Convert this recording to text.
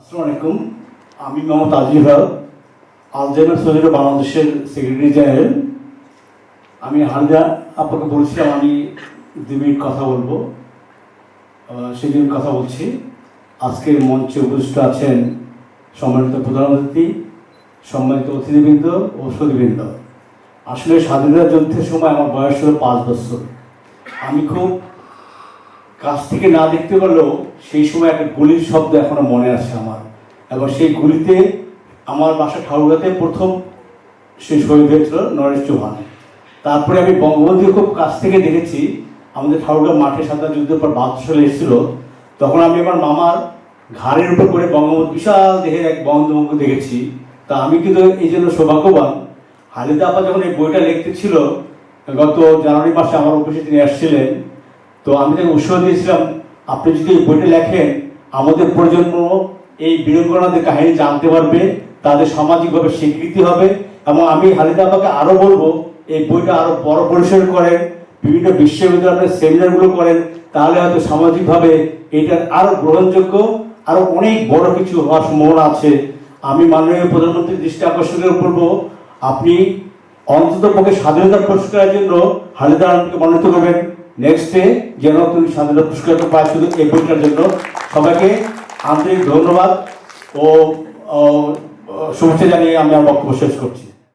আসসালামু আলাইকুম। আমি মোহাম্মদ আজিজ আলজাইমার সোসাইটি বাংলাদেশের সেক্রেটারি জেনারেল আমি হালদা আপনাকে বলছিলাম আমি দু মিনিট কথা বলব। জন্য কথা বলছি। আজকের মঞ্চে উপস্থিত আছেন সম্মানিত প্রধান সম্মানিত অতিথিবৃন্দ ও সতীবৃন্দ। আসলে স্বাধীনতা যুদ্ধের সময় আমার বয়স ছিল পাঁচ বছর। আমি খুব কাছ থেকে না দেখতে পারলেও সেই সময় একটা গুলির শব্দ এখনও মনে আছে আমার। এবং সেই গুলিতে আমার বাসা ঠাকুরাতে প্রথম সে শহীদ হয়েছিল নরেশ চৌহান। তারপরে আমি বঙ্গবন্ধু খুব কাছ থেকে দেখেছি, আমাদের ঠাকুরগা মাঠে সাঁতার যুদ্ধের পর বাহাত্তর সালে এসেছিল। তখন আমি আমার মামার ঘাড়ের উপর করে বঙ্গবন্ধু বিশাল দেহের এক বঙ্গবন্ধু দেখেছি। তা আমি কিন্তু এই জন্য সৌভাগ্যবান। হালিদা আপা যখন এই বইটা লিখতে ছিল, গত জানুয়ারি মাসে আমার অফিসে তিনি আসছিলেন। তো আমি তাকে উৎসাহ দিয়েছিলাম, আপনি যদি এই বইটা লেখেন, আমাদের প্রজন্ম এই বীরঙ্গনাদের কাহিনী জানতে পারবে, তাদের সামাজিকভাবে স্বীকৃতি হবে এবং আমি হালিদা আপাকে আরও বলব, এই বইটা আরও বড় পরিসর করেন, বিভিন্ন বিশ্ববিদ্যালয়ের সেমিনারগুলো করেন, তাহলে হয়তো সামাজিকভাবে এটার আরও গ্রহণযোগ্য আরও অনেক বড় কিছু হওয়ার সম্ভাবনা আছে। আমি মাননীয় প্রধানমন্ত্রীর দৃষ্টি আকর্ষণের করব আপনি অন্তত পক্ষে স্বাধীনতা পুরস্কারের জন্য হালিদা আলমকে মনোনীত করবেন। নেক্সট ডে যেন তুমি স্বাধীনতা পুরস্কারটা পায় শুধু এই বইটার জন্য সবাইকে আন্তরিক ধন্যবাদ ও, শুভেচ্ছা জানিয়ে আমি আমার বক্তব্য শেষ করছি।